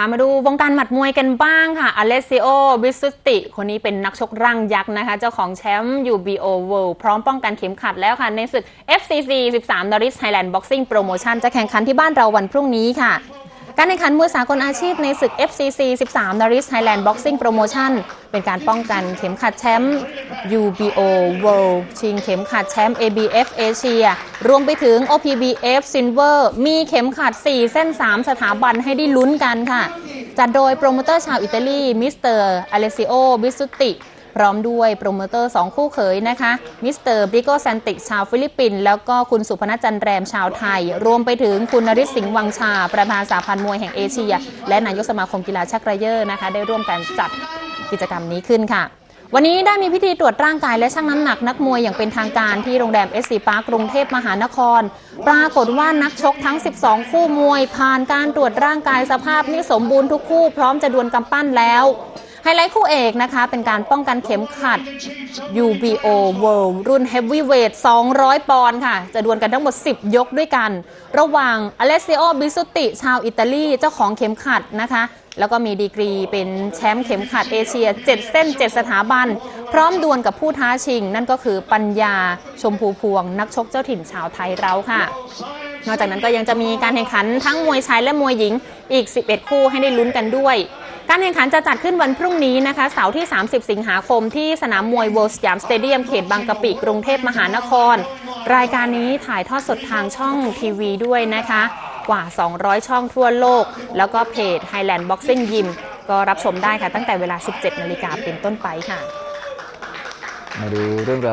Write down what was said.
ะมาดูวงการหมัดมวยกันบ้างค่ะอเลซิโอบิสุติ คนนี้เป็นนักชกร่างยักษ์นะคะ เจ้าของแชมป์ UBO World พร้อมป้องกันเข็มขัดแล้วค่ะ ในศึก FCC 13 Norris Thailand Boxing Promotion จะแข่งขันที่บ้านเราวันพรุ่งนี้ค่ะ การแข่งขันมวยสากลอาชีพในศึก FCC 13 Norris Thailand Boxing Promotion เป็นการป้องกันเข็มขัดแชมป์ UBO World ชิงเข็มขัดแชมป์ ABF Asia รวมไปถึง OPBF Silver มีเข็มขัด 4 เส้น 3 สถาบันให้ได้ลุ้นกันค่ะ จัดโดยโปรโมเตอร์ชาวอิตาลี มิสเตอร์อเลซิโอ บิสุติ พร้อมด้วยโปรโมเตอร์ 2 คู่เขยนะคะมิสเตอร์บริโกแซนติกชาวฟิลิปปินส์แล้วก็คุณสุพนัทจันแรมชาวไทย รวมไปถึงคุณนริศสิงห์วังชา ประธานสาพันธ์มวยแห่งเอเชีย และนายกสมาคมกีฬาชักระเยอร์นะคะ ได้ร่วมกันจัดกิจกรรมนี้ขึ้นค่ะวันนี้ได้มีพิธีตรวจร่างกายและชั่งน้ำหนักนักมวยอย่างเป็นทางการที่โรงแรมเอสซีพาร์คกรุงเทพมหานคร ปรากฏว่านักชกทั้ง 12 คู่มวย ผ่านการตรวจร่างกายสภาพนี่สมบูรณ์ทุกคู่พร้อมจะดวลกำปั้นแล้ว ไฮไลท์คู่เอกนะคะ เป็นการป้องกันเข็มขัด UBO World รุ่น Heavyweight 200 ปอนด์ค่ะ จะดวลกันทั้งหมด 10 ยกด้วยกัน ระหว่างอเลส i โอบิสุติ ชาวอิตาลี เจ้าของเข็มขัดนะคะ แล้วก็มีดีกรีเป็นแชมป์เข็มขัดเอเชีย 7 เส้น 7 สถาบัน พร้อมดวลกับผู้ท้าชิง นั่นก็คือปัญญาชมพูพวง นักชกเจ้าถิ่นชาวไทยเราค่ะ นอกจากนั้นก็ยังจะมีการแข่งขันทั้งมวยชายและมวยหญิงอีก 11 คู่ให้ได้ลุ้นกันด้วย การแข่งขันจะจัดขึ้นวันพรุ่งนี้นะคะเสาร์ที่ 30 สิงหาคมที่สนามมวย World สยามสเตเดียมเขตบางกะปิกรุงเทพมหานคร รายการนี้ถ่ายทอดสดทางช่องทีวีด้วยนะคะ กว่า 200 ช่องทั่วโลก แล้วก็เพจ Highland Boxing Gym ก็รับชมได้ค่ะตั้งแต่เวลา 17 นาฬิกาเป็นต้นไปค่ะ มาดูเรื่องราว